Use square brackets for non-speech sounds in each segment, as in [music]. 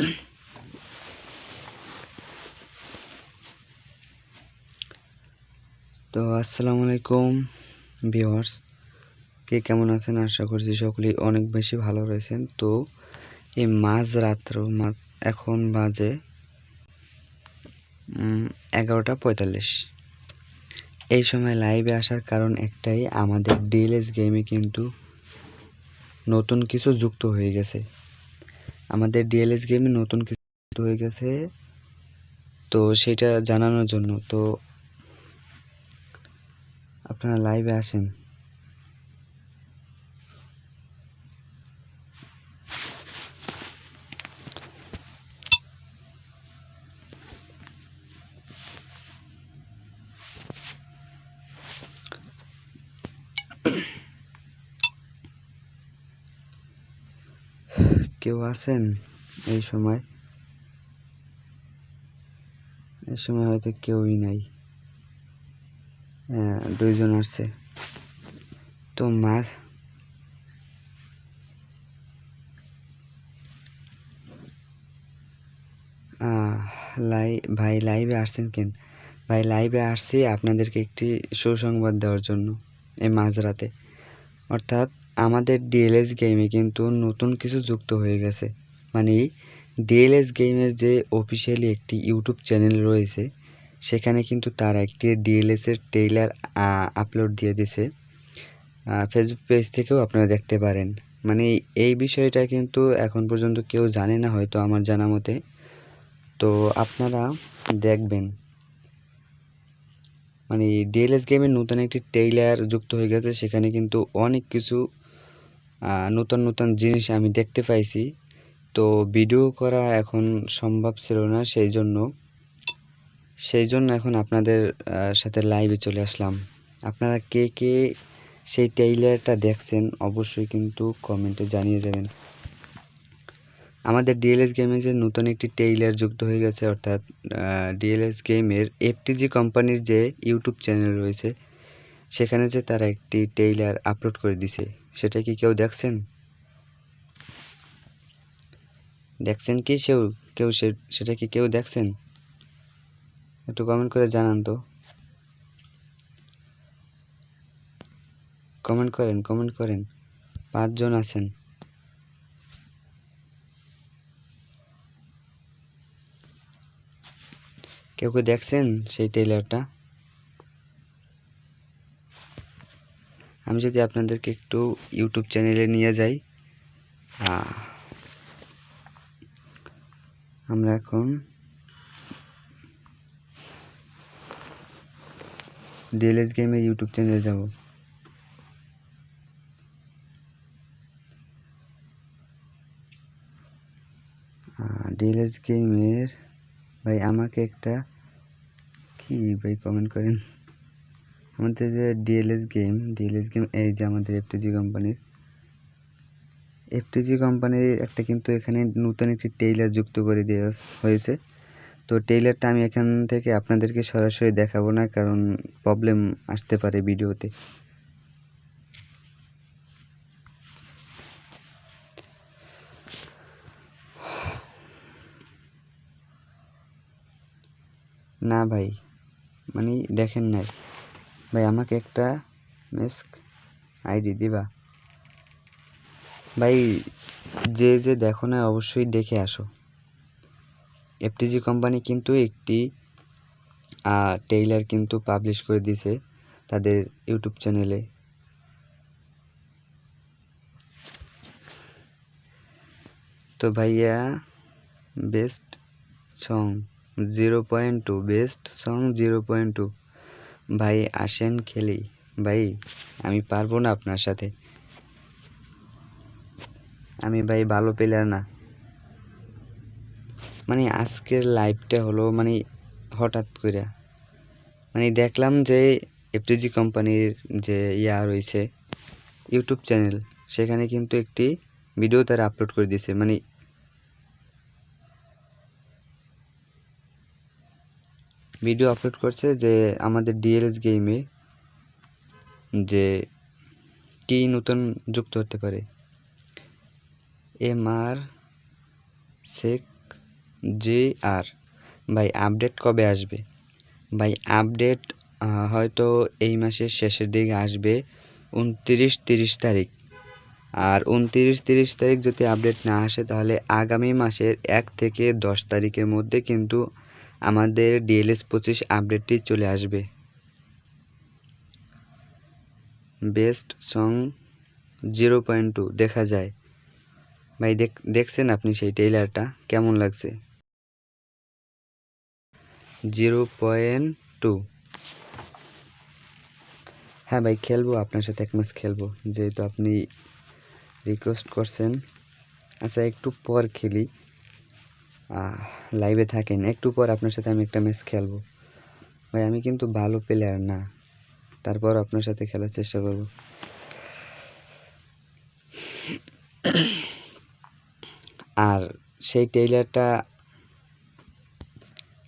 [coughs] তো আসসালামু আলাইকুম, ভিউয়ার্স। কে কেমন আছেন? আশা করছি সকলেই অনেক বেশি ভালো রয়েছেন। তো এই মাঝ রাত্র এখন বাজে এগারোটা পঁয়তাল্লিশ। এই সময় লাইভে আসার কারণ একটাই, আমাদের ডিএলএস গেমে কিন্তু নতুন কিছু যুক্ত হয়ে গেছে। আমাদের ডিএলএস গেমে নতুন কিছু হয়ে গেছে। তো সেটা জানানোর জন্য। তো আপনারা লাইভে আসেন। কেউ আছেন এই সময়? এই সময় হয়তো কেউই নাই। হ্যাঁ, দুইজন আসছে। তো মাছ লাই ভাই লাইভে আসছেন কেন? ভাই লাইভে আসছি আপনাদেরকে একটি সুসংবাদ দেওয়ার জন্য এই মাঝরাতে। অর্থাৎ আমাদের ডিএলএস গেমে কিন্তু নতুন কিছু যুক্ত হয়ে গেছে। মানে ডিএলএস গেমের যে অফিসিয়ালি একটি ইউটিউব চ্যানেল রয়েছে, সেখানে কিন্তু তারা একটি ডিএলএসের টেইলার আপলোড দিয়ে দিছে ফেসবুক পেজ থেকেও আপনারা দেখতে পারেন। মানে এই বিষয়টা কিন্তু এখন পর্যন্ত কেউ জানে না হয়তো আমার জানা মতে। তো আপনারা দেখবেন। মানে ডিএলএস গেমের নতুন একটি টেইলার যুক্ত হয়ে গেছে, সেখানে কিন্তু অনেক কিছু নতুন নতুন জিনিস আমি দেখতে পাইছি। তো ভিডিও করা এখন সম্ভব ছিল না, সেই জন্য। সেই জন্য এখন আপনাদের সাথে লাইভে চলে আসলাম। আপনারা কে কে সেই টেইলারটা দেখছেন, অবশ্যই কিন্তু কমেন্টে জানিয়ে যাবেন আমাদের ডিএলএস গেমে যে নতুন একটি টেইলার যুক্ত হয়ে গেছে, অর্থাৎ ডিএলএস গেমের এফটিজি কোম্পানির যে ইউটিউব চ্যানেল রয়েছে, সেখানে যে তারা একটি টেইলার আপলোড করে দিছে। সেটা কি কেউ দেখছেন? দেখছেন কি সেও? কেউ সেটা কি কেউ দেখছেন? একটু কমেন্ট করে জানান তো। কমেন্ট করেন কমেন্ট করেন। পাঁচজন আছেন। কেউ কেউ দেখছেন সেই টেইলারটা আমি যদি আপনাদেরকে একটু ইউটিউব চ্যানেলে নিয়ে যাই আমরা এখন ডিএলএস গেমের ইউটিউব চ্যানেলে যাব। ডিএলএস গেমের ভাই আমাকে একটা, কি ভাই কমেন্ট করেন? আমাদের যে ডিএলএস গেম ডিএলএস গেম এই যে আমাদের এফটিজি কোম্পানির এফটিজি কোম্পানির একটা কিন্তু এখানে নতুন একটি টেইলার যুক্ত করে দেওয়া হয়েছে। তো টেইলারটা আমি এখান থেকে আপনাদেরকে সরাসরি দেখাবো না, কারণ প্রবলেম আসতে পারে ভিডিওতে না ভাই মানে দেখেন নাই। ভাই, আমাকে একটা মেস্ক আইডি দিবা। ভাই, যে যে দেখো না, অবশ্যই দেখে আসো। এফটিজি কোম্পানি কিন্তু একটি টেইলার কিন্তু পাবলিশ করে দিছে তাদের ইউটিউব চ্যানেলে তো ভাইয়া best song zero point two best song zero point two ভাই, আসেন খেলি। ভাই, আমি পারব না আপনার সাথে। আমি ভাই ভালো প্লেয়ার না। মানে আজকের লাইভটা হলো মানে হঠাৎ করে মানে দেখলাম যে এফটিজি কোম্পানির যে ইয়া রয়েছে ইউটিউব চ্যানেল সেখানে কিন্তু একটি ভিডিও তারা আপলোড করে দিয়েছে। মানে ভিডিও আপলোড করছে যে আমাদের ডিএলএস গেমে যে কি নতুন যুক্ত হতে পারে। এম আর শেখ জি আর ভাই আপডেট কবে আসবে? ভাই আপডেট হয়তো এই মাসের শেষের দিকে আসবে উনতিরিশ তিরিশ তারিখ। আর উনতিরিশ তিরিশ তারিখ যদি আপডেট না আসে, তাহলে আগামী মাসের এক থেকে দশ তারিখের মধ্যে কিন্তু আমাদের ডিএলএস পঁচিশ আপডেটটি চলে আসবে। Best song zero point two দেখা যায়। ভাই, দেখ, দেখছেন আপনি সেই টেইলারটা কেমন লাগছে? জিরো পয়েন্ট টু হ্যাঁ ভাই, খেলব, আপনার সাথে এক ম্যাচ খেলব। যেহেতু আপনি রিকোয়েস্ট করছেন। আচ্ছা একটু পর খেলি। লাইভে থাকেন। একটু পর আপনার সাথে আমি একটা ম্যাচ খেলব। ভাই, আমি কিন্তু ভালো প্লেয়ার না। তারপর আপনার সাথে খেলার চেষ্টা করব। আর সেই টেইলারটা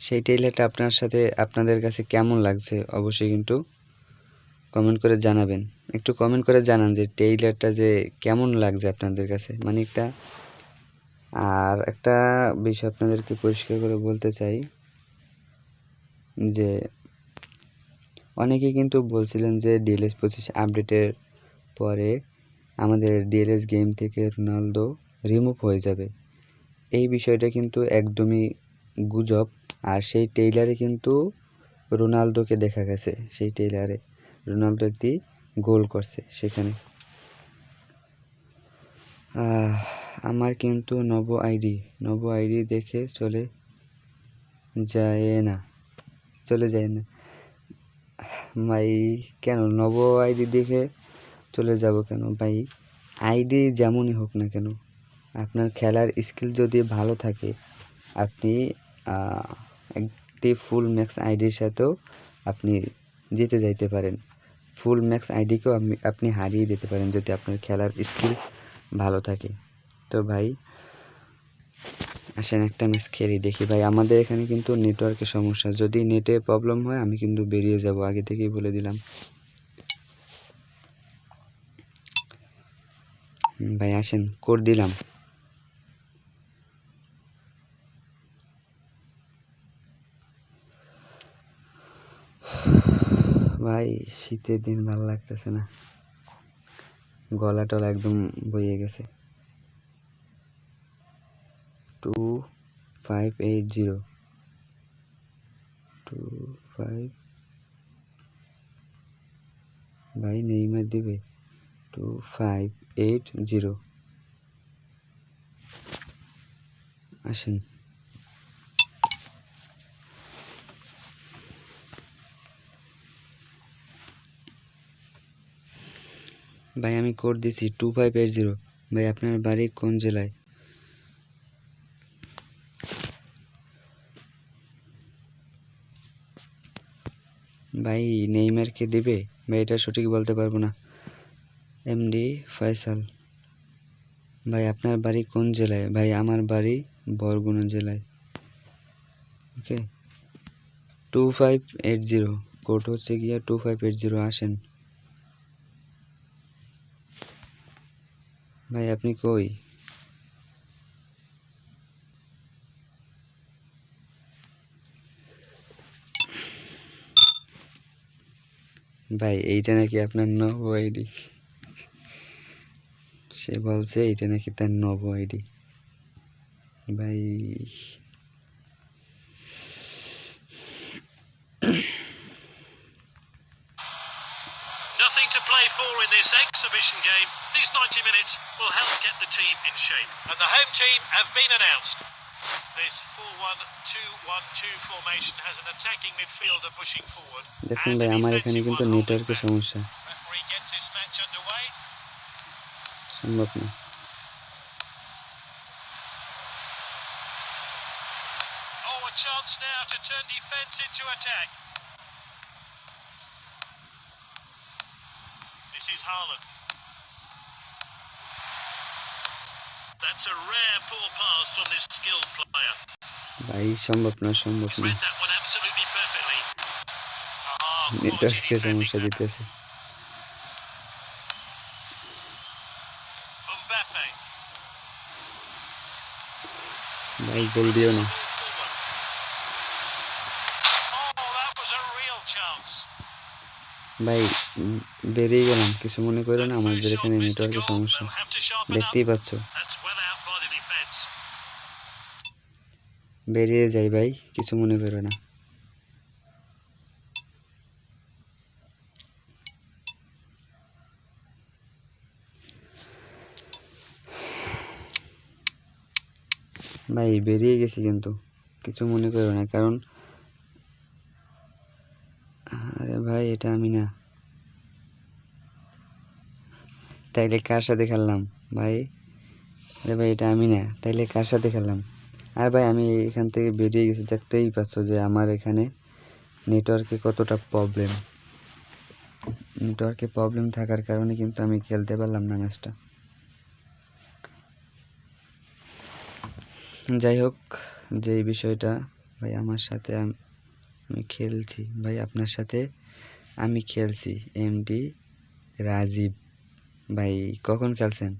সেই টেইলারটা আপনার সাথে, আপনাদের কাছে কেমন লাগছে অবশ্যই কিন্তু কমেন্ট করে জানাবেন। একটু কমেন্ট করে জানান যে টেইলারটা যে কেমন লাগছে আপনাদের কাছে। মানে একটা আর একটা বিষয় আপনাদেরকে পরিষ্কার করে বলতে চাই যে, অনেকে কিন্তু বলছিলেন যে ডিএলএস পঁচিশ আপডেটের পরে আমাদের ডিএলএস গেম থেকে রোনালদো রিমুভ হয়ে যাবে। এই বিষয়টা কিন্তু একদমই গুজব আর সেই টেইলারে কিন্তু রোনালদোকে দেখা গেছে। সেই টেইলারে রোনালদো একটি গোল করছে সেখানে। আমার কিন্তু নব আইডি নব আইডি দেখে চলে যায় না চলে যায় না ভাই, কেন নব আইডি দেখে চলে যাব কেন? ভাই, আইডি যেমনই হোক না কেন, আপনার খেলার স্কিল যদি ভালো থাকে, আপনি একটি ফুল ম্যাক্স আইডির সাথেও আপনি জিতে যাইতে পারেন। ফুল ম্যাক্স আইডিকেও আপনি আপনি হারিয়ে দিতে পারেন যদি আপনার খেলার স্কিল ভালো থাকে। তো ভাই, আসেন একটা ম্যাচ খেলি, দেখি ভাই। আমাদের এখানে কিন্তু নেটওয়ার্কের সমস্যা। যদি নেটে প্রবলেম হয়, আমি কিন্তু বেরিয়ে যাব। আগে থেকেই বলে দিলাম। ভাই, আসেন। কোড দিলাম। ভাই, শীতের দিন ভালো লাগতেছে না। গলা টলা একদম বইয়ে গেছে। Two five eight zero two five ভাই নেইমার দিবে। টু ফাইভ এইট জিরো আসেন। ভাই, আমি কোড দিছি টু ফাইভ এইট জিরো ভাই, আপনার বাড়ি কোন জেলায়? ভাই, নেইমারকে দিবে? ভাই, এটা সঠিক বলতে পারব না। এমডি ফয়সাল ভাই, আপনার বাড়ি কোন জেলায়? ভাই, আমার বাড়ি বরগুনা জেলায়। Okay two five eight zero code হচ্ছে গিয়া টু ফাইভ এইট জিরো আসেন। ভাই, আপনি কই? ভাই, এইটা নাকি আপনার নব আইডি? সে বলছে এইটা নাকি তার নব আইডি। ভাই exhibition game. These 90 minutes will help get the team in shape. And the home team have been announced. This 4-1-2-1-2 formation has an attacking midfielder pushing forward. দেখছেন and ভাই a আমার এখানে defensive কিন্তু one holding নেটওয়ার্কের back. সমস্যা Referee gets this match underway. সম্ভব না Oh, a chance now to turn defence into attack. This is Haaland. That's a rare poor pass from this skilled player. ভাই সম্ভব না সম্ভব He's না read that one absolutely perfectly. Ah, quality নেটওয়ার্কের defending সমস্যা there. দিতেছে Mbappe. ভাই গোল দিও না ভাই বেরিয়ে গেলাম কিছু মনে করো না, আমাদের এখানে নেটওয়ার্কের সমস্যা. দেখতেই পাচ্ছ. বেরিয়ে যাই ভাই, কিছু মনে করো না ভাই, বেরিয়ে গেছি কিন্তু কিছু মনে করো না, কারণ আরে ভাই এটা আমি না। তাইলে কার সাথে খেললাম? ভাই? আরে ভাই, এটা আমি না। তাইলে কার সাথে খেললাম? আর ভাই, আমি এখান থেকে বেরিয়ে গেছি, দেখতেই পাচ্ছ যে আমার এখানে নেটওয়ার্কে কতটা প্রবলেম নেটওয়ার্কে প্রবলেম থাকার কারণে কিন্তু আমি খেলতে পারলাম না ম্যাচটা যাই হোক, যে বিষয়টা, ভাই, আমার সাথে আম- খেলছি। ভাই, আপনার সাথে আমি খেলছি এমডি রাজীব। ভাই, কখন খেলছেন?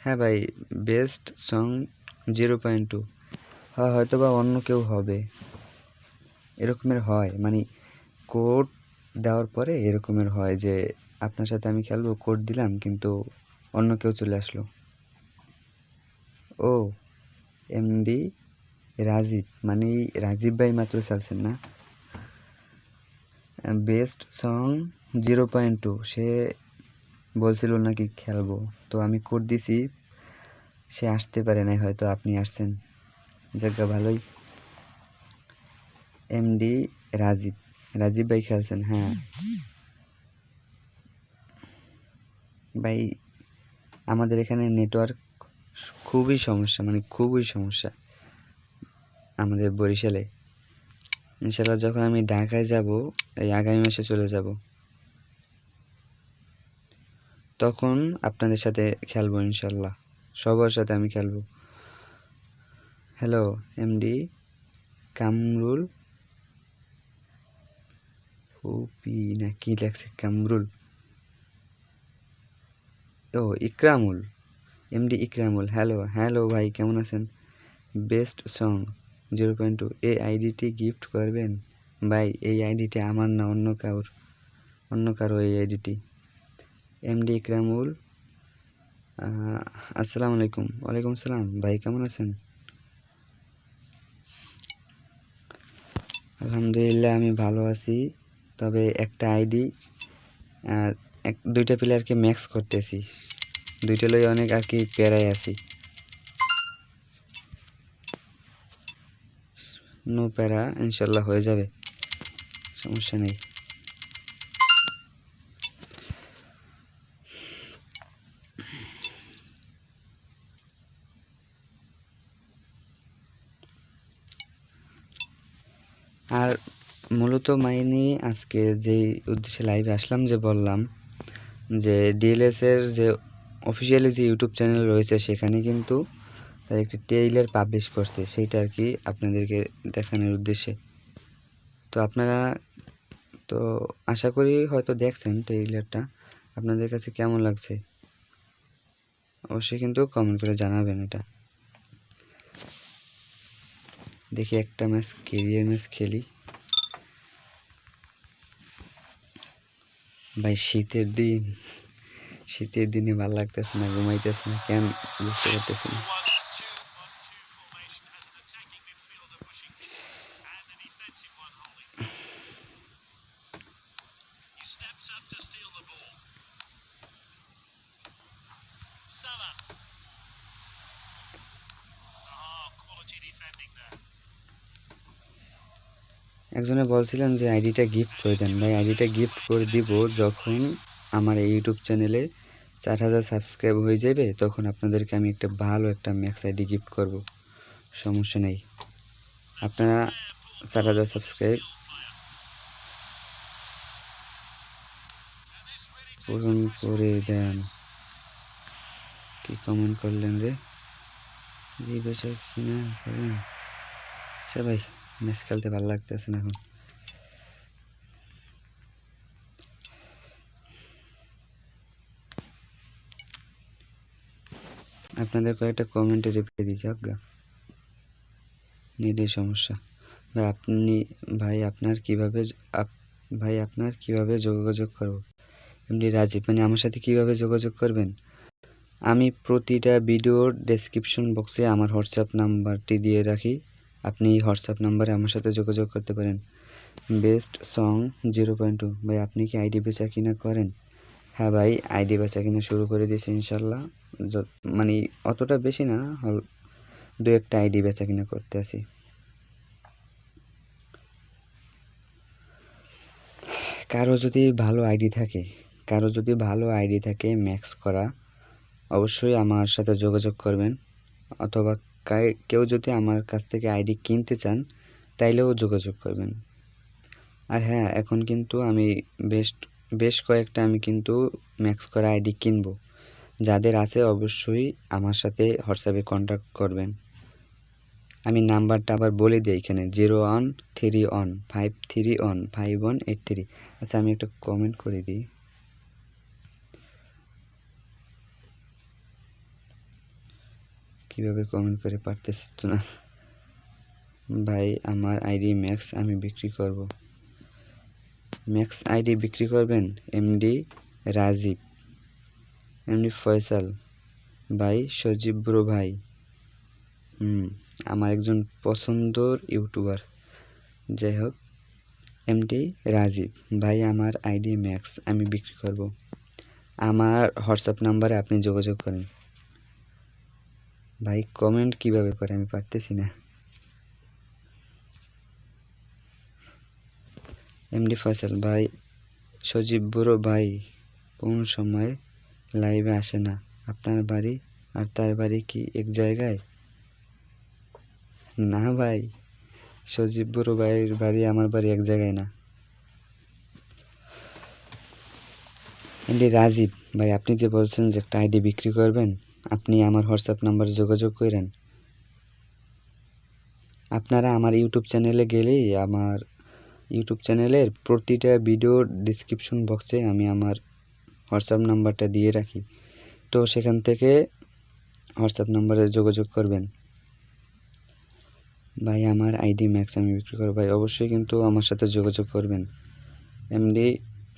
হ্যাঁ ভাই best song zero point two হ্যাঁ হয়তো বা অন্য কেউ হবে। এরকমের হয় মানে কোড দেওয়ার পরে এরকমের হয় যে, আপনার সাথে আমি খেলব কোড দিলাম, কিন্তু অন্য কেউ চলে আসলো। ও এমডি রাজীব। মানে রাজীব ভাই মাত্র খেলছেন না? Best song zero point two সে বলছিল নাকি খেলব। তো আমি কোড দিছি, সে আসতে পারে নাই, হয়তো আপনি আসছেন। জায়গা ভালোই। এমডি রাজীব। রাজীব ভাই খেলছেন হ্যাঁ। ভাই, আমাদের এখানে নেটওয়ার্ক খুবই সমস্যা মানে খুবই সমস্যা। আমাদের বরিশালে। ইনশাল্লাহ যখন আমি ঢাকায় যাব, এই আগামী মাসে চলে যাব। তখন আপনাদের সাথে খেলব ইনশাল্লাহ। সবার সাথে আমি খেলব। Hello MD Kamrul? ওপি না, কি লাগছে কামরুল? ও, Ikramul. MD Ikramul hello hello ভাই, কেমন আছেন? Best song zero point two, এই আইডিটি গিফট করবেন? ভাই, এই আইডিটি আমার না অন্য কারোর? অন্য কারও এই আইডিটি? এমডি ইকরামুল আসসালামু আলাইকুম। ওয়ালাইকুম সালাম। ভাই, কেমন আছেন? আলহামদুলিল্লাহ, আমি ভালো আছি। তবে একটা আইডি এক, দুইটা প্লেয়ারকে ম্যাক্স করতেছি। দুইটা লই অনেক আর কি প্যারায় আছি। নো প্যারা ইনশাল্লাহ হয়ে যাবে। সমস্যা নেই। আর মূলত মাইনি, আজকে যেই উদ্দেশ্যে লাইভে আসলাম যে বললাম যে ডিএলএস এর যে অফিসিয়ালি যে ইউটিউব চ্যানেল রয়েছে, সেখানে কিন্তু তার একটি টেইলার পাবলিশ করছে, সেইটা আর কি আপনাদেরকে দেখানোর উদ্দেশ্যে। তো আপনারা তো আশা করি হয়তো দেখছেন টেইলারটা আপনাদের কাছে কেমন লাগছে? অবশ্যই কিন্তু কমেন্ট করে জানাবেন এটা। দেখি একটা ম্যাচ কেরিয়ার ম্যাচ খেলি। ভাই, শীতের দিন। শীতের দিনে ভালো লাগতেছে না, ঘুমাইতেছে না, কেন বুঝতে পারতেছি না। বলছিলেন যে আইডিটা গিফট দেন। ভাই, আইডিটা গিফট করে দিব যখন আমার এই ইউটিউব চ্যানেলে চার হাজার সাবস্ক্রাইব হয়ে যাবে, তখন আপনাদেরকে আমি একটা ভালো একটা ম্যাক্স আইডি গিফট করব। সমস্যা নেই। আপনারা চার হাজার সাবস্ক্রাইব পূরণ করে দেন। কি কমেন্ট করলেন রে? জি বেচা কিনা করেন আচ্ছা ভাই ম্যাচ খেলতে ভালো লাগতেছে না এখন। আপনাদের কয়েকটা কমেন্টে রিপ্লাই দিয়েছি অজ্ঞা নেটের সমস্যা। ভাই, আপনি, ভাই আপনার কীভাবে ভাই আপনার কীভাবে যোগাযোগ করব? এমনি রাজীব মানে আমার সাথে কীভাবে যোগাযোগ করবেন? আমি প্রতিটা ভিডিওর ডেসক্রিপশন বক্সে আমার হোয়াটসঅ্যাপ নাম্বারটি দিয়ে রাখি। আপনি হোয়াটসঅ্যাপ নাম্বারে আমার সাথে যোগাযোগ করতে পারেন। Best song zero point two ভাই, আপনি কি আইডি বেচা কিনা করেন? হ্যাঁ ভাই, আইডি বেচা কিনা শুরু করে দিয়েছি ইনশাল্লাহ। মানে অতটা বেশি না, হল দু একটা আইডি বেচা কিনা করতে আছি। কারও যদি ভালো আইডি থাকে, কারও যদি ভালো আইডি থাকে ম্যাক্স করা, অবশ্যই আমার সাথে যোগাযোগ করবেন। অথবা কেউ যদি আমার কাছ থেকে আইডি কিনতে চান, তাইলেও যোগাযোগ করবেন। আর হ্যাঁ এখন কিন্তু আমি বেশ বেশ কয়েকটা আমি কিন্তু ম্যাক্স করা আইডি কিনবো। যাদের আছে অবশ্যই আমার সাথে হোয়াটসঅ্যাপে কন্ট্যাক্ট করবেন। আমি নাম্বারটা আবার বলে দিই এখানে, zero one three one five three one five one eight three. আচ্ছা আমি একটা কমেন্ট করে দিই। কীভাবে কমেন্ট করে পারতেছি তো না? ভাই, আমার আইডি ম্যাক্স আমি বিক্রি করব। ম্যাক্স আইডি বিক্রি করবেন? এমডি রাজীব। এমডি ফয়সাল। ভাই সজীব ব্রো ভাই। আমার একজন পছন্দর ইউটিউবার। যাই হোক এমডি রাজীব। ভাই, আমার আইডি ম্যাক্স আমি বিক্রি করব। আমার হোয়াটসঅ্যাপ নাম্বারে আপনি যোগাযোগ করেন। ভাই, কমেন্ট কীভাবে করে? আমি পারতেছি না। এমডি ফয়সাল ভাই, সজীব বড় ভাই, কোন সময় লাইভে আসে না। আপনার বাড়ি আর তার বাড়ি কি এক জায়গায়? না ভাই, সজীব বড় ভাইয়ের বাড়ি আমার বাড়ি এক জায়গায় না। এমডি রাজীব ভাই, আপনি যে বলছেন যে একটা আইডি বিক্রি করবেন, আপনি আমার হোয়াটসঅ্যাপ নাম্বারে যোগাযোগ করেন। আপনারা আমার ইউটিউব চ্যানেলে গেলেই আমার ইউটিউব চ্যানেলের প্রতিটা ভিডিওর ডিসক্রিপশন বক্সে আমি আমার হোয়াটসঅ্যাপ নাম্বারটা দিয়ে রাখি। তো সেখান থেকে হোয়াটসঅ্যাপ নাম্বারে যোগাযোগ করবেন। ভাই, আমার আইডি ম্যাক্স আমি বিক্রি করব। ভাই, অবশ্যই কিন্তু আমার সাথে যোগাযোগ করবেন। MD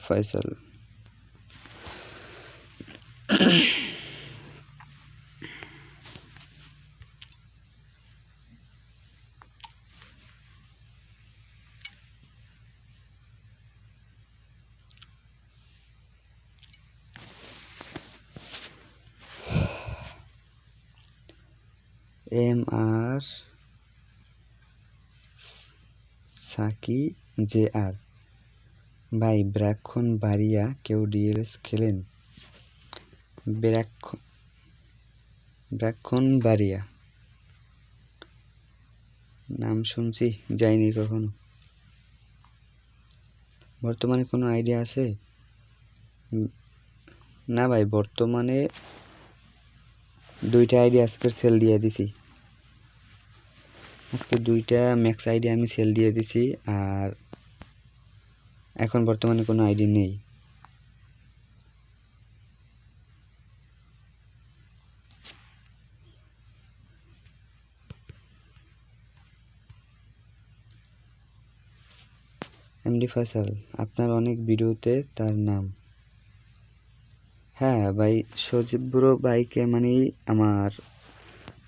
Faisal M R Saki J R? ভাই ব্রাক্ষণ বাড়িয়া কেউ ডিএলএস খেলেন? ব্রাক্ষ ব্রাক্ষণ বাড়িয়া? নাম শুনছি, যাইনি কখনো। বর্তমানে কোনো আইডিয়া আছে? না ভাই, বর্তমানে দুইটা আইডি আজকের সেল দিয়ে দিছি। আজকে দুইটা ম্যাক্স আইডি আমি সেল দিয়ে দিছি আর এখন বর্তমানে কোনো আইডি নেই। এমডি ফয়সাল আপনার অনেক ভিডিওতে তার নাম। হ্যাঁ ভাই, সজীব বুড়ো বাইকে মানেই আমার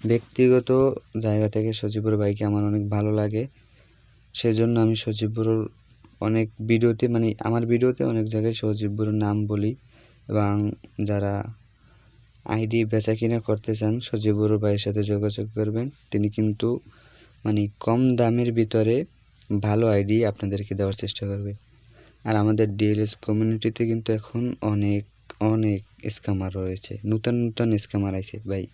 ব্যক্তিগত জায়গা থেকে সজীব বুড়ো বাইকে আমার অনেক ভালো লাগে। সেজন্য আমি সজীব বুড়োর অনেক ভিডিওতে মানে আমার ভিডিওতে অনেক জায়গায় সজীব নাম বলি এবং যারা আইডি বেচা কিনা করতে চান সজীব বুড়ো ভাইয়ের সাথে যোগাযোগ করবেন। তিনি কিন্তু মানে কম দামের ভিতরে ভালো আইডি আপনাদেরকে দেওয়ার চেষ্টা করবে। আর আমাদের ডিএলএস কমিউনিটিতে কিন্তু এখন অনেক অনেক স্ক্যামার রয়েছে। নতুন নতুন স্ক্যামার আছে ভাই।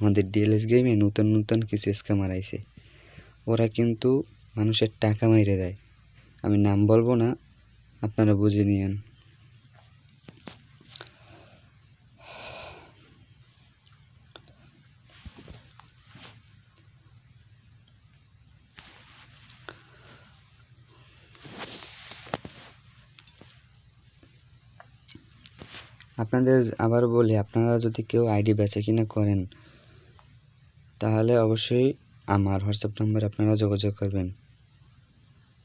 আমাদের ডিএলএস গেমে নতুন নতুন কিছু স্ক্যামার আইছে। ওরা কিন্তু মানুষের টাকা মাইরে দেয়। আমি নাম বলব না, আপনারা বুঝে নিয়েন। আপনাদের আবার বলি, আপনারা যদি কেউ আইডি বেচে কিনা করেন তাহলে অবশ্যই আমার হোয়াটসঅ্যাপ নাম্বারে আপনারা যোগাযোগ করবেন।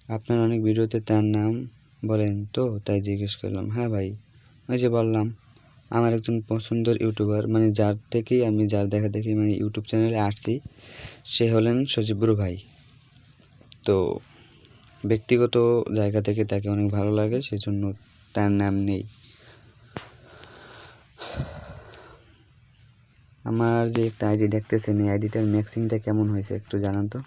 আপনার অনেক ভিডিওতে তার নাম বলেন তো, তাই জিজ্ঞেস করলাম হ্যাঁ ভাই। ওই যে বললাম, আমার একজন পছন্দের ইউটিউবার মানে যার থেকেই আমি যার দেখা দেখি মানে ইউটিউব চ্যানেলে আসছি, সে হলেন সজীবুর ভাই। তো ব্যক্তিগত জায়গা থেকে তাকে অনেক ভালো লাগে, সেজন্য তার নাম নেই। আমার যে একটা আইডি দেখতেছেন, এই আইডিটার ম্যাক্সিংটা কেমন হয়েছে একটু জানান তো?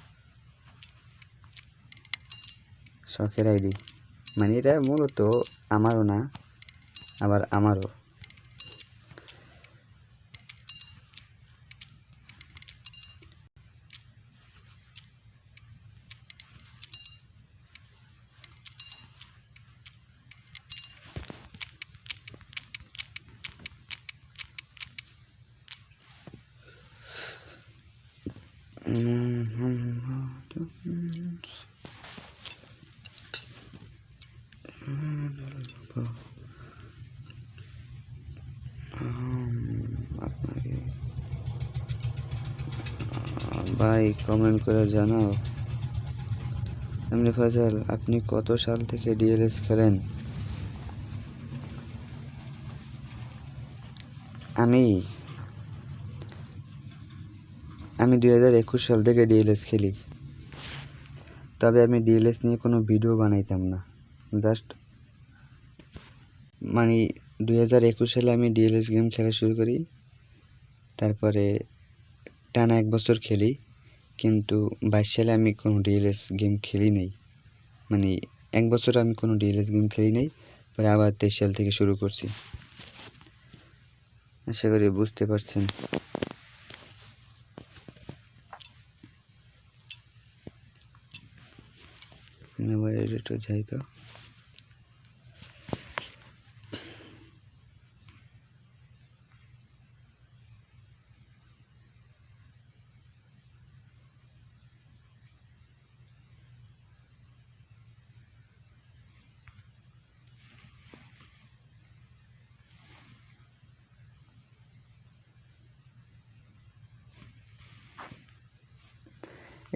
শখের আইডি মানে এটা মূলত আমারও না, আবার আমারও। কমেন্ট করে জানাও। এমনি ফাজাল আপনি কত সাল থেকে ডিএলএস খেলেন? আমি আমি দুই হাজার একুশ সাল থেকে ডিএলএস খেলি। তবে আমি ডিএলএস নিয়ে কোনো ভিডিও বানাইতাম না। জাস্ট মানে দুই হাজার একুশ সালে আমি ডিএলএস গেম খেলা শুরু করি। তারপরে টানা এক বছর খেলি। কিন্তু বাইশ সালে আমি কোনো ডিএলএস গেম খেলি নাই। মানে এক বছর আমি কোনো ডিএলএস গেম খেলি নাই, পরে আবার তেইশ সাল থেকে শুরু করছি। আশা করি বুঝতে পারছেন। যাই তো।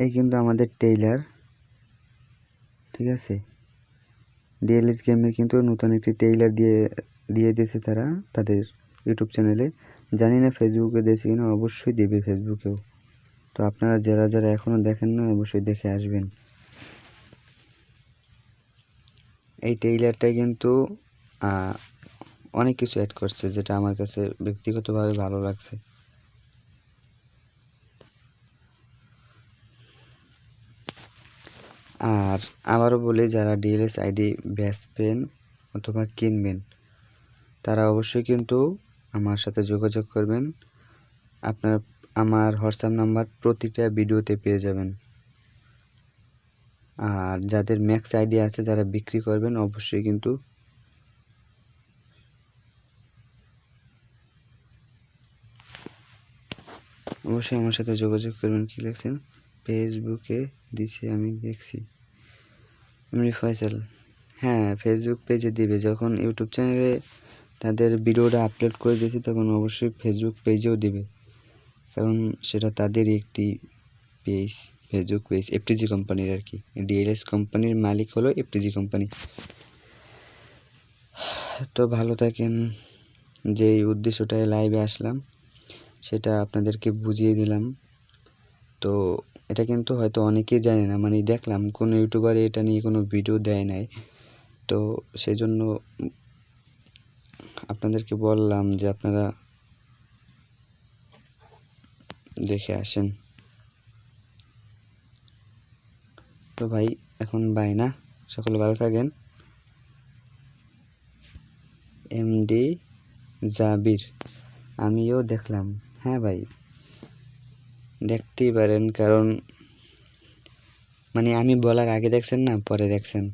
এই কিন্তু আমাদের টেইলার ঠিক আছে? ডিএলএস গেমের কিন্তু নতুন একটি টেইলার দিয়ে দিয়ে দিয়েছে তারা তাদের ইউটিউব চ্যানেলে জানি না ফেসবুকে দিয়েছে কিনা, অবশ্যই দেবে ফেসবুকেও তো আপনারা যারা যারা এখনও দেখেন না, অবশ্যই দেখে আসবেন। এই টেইলারটাই কিন্তু অনেক কিছু অ্যাড করছে যেটা আমার কাছে ব্যক্তিগতভাবে ভালো লাগছে। আর আবারও বলি, যারা ডিএলএস আইডি বেচবেন অথবা কিনবেন, তারা অবশ্যই কিন্তু আমার সাথে যোগাযোগ করবেন। আপনার, আমার হোয়াটসঅ্যাপ নাম্বার প্রতিটা ভিডিওতে পেয়ে যাবেন। আর যাদের ম্যাক্স আইডি আছে, যারা বিক্রি করবেন, অবশ্যই কিন্তু অবশ্যই আমার সাথে যোগাযোগ করবেন, কি লিখছেন? ফেসবুকে দিছে, আমি দেখছি। এমনি ফয়সাল হ্যাঁ ফেসবুক পেজে দিবে। যখন ইউটিউব চ্যানেলে তাদের ভিডিওটা আপলোড করে দিয়েছে, তখন অবশ্যই ফেসবুক পেজেও দিবে। কারণ সেটা তাদেরই একটি পেজ ফেসবুক পেজ এফটিজি কোম্পানির আর কি। ডিএলএস কোম্পানির মালিক হলো এফটিজি কোম্পানি তো ভালো থাকেন। যেই উদ্দেশ্যটায় লাইভে আসলাম, সেটা আপনাদেরকে বুঝিয়ে দিলাম। তো এটা কিন্তু হয়তো অনেকেই জানে না। মানে দেখলাম কোনো ইউটিউবার এটা নিয়ে কোনো ভিডিও দেয় নাই। তো সেজন্য আপনাদেরকে বললাম যে আপনারা দেখে আসেন। তো ভাই, এখন বাই না? সকলে ভালো থাকেন। এমডি জাবির। আমিও দেখলাম। হ্যাঁ ভাই। দেখতেই পারেন, কারণ মানে আমি বলার আগে দেখছেন না, পরে দেখছেন।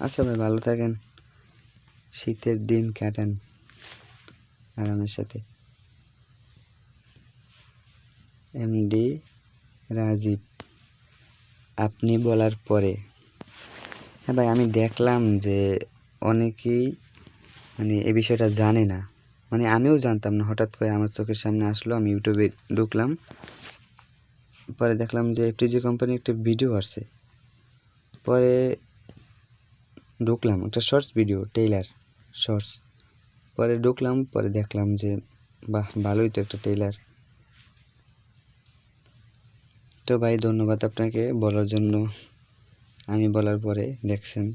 আচ্ছা ভাই, ভালো থাকেন। শীতের দিন কাটান আরামের সাথে। এমডি রাজীব। আপনি বলার পরে। হ্যাঁ ভাই, আমি দেখলাম যে অনেকেই মানে এই বিষয়টা জানে না। মানে আমিও জানতাম না। হঠাৎ করে আমার চোখের সামনে আসলো, আমি ইউটিউবে ঢুকলাম। পরে দেখলাম যে এফটিজি কোম্পানির একটা ভিডিও আসছে। পরে ঢুকলাম, একটা শর্টস ভিডিও টেইলার শর্টস পরে ঢুকলাম, পরে দেখলাম যে, বাহ, ভালোই তো একটা টেইলার তো ভাই, ধন্যবাদ আপনাকে বলার জন্য। আমি বলার পরে, দেখছেন,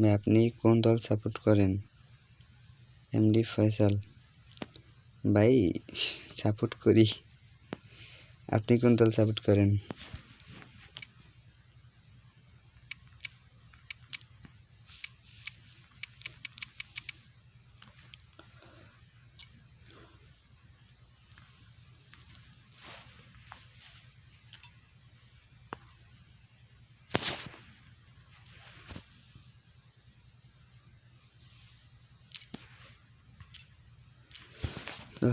ভাই, আপনি কোন দল সাপোর্ট করেন? এমডি ফয়সাল ভাই সাপোর্ট করি। আপনি কোন দল সাপোর্ট করেন তো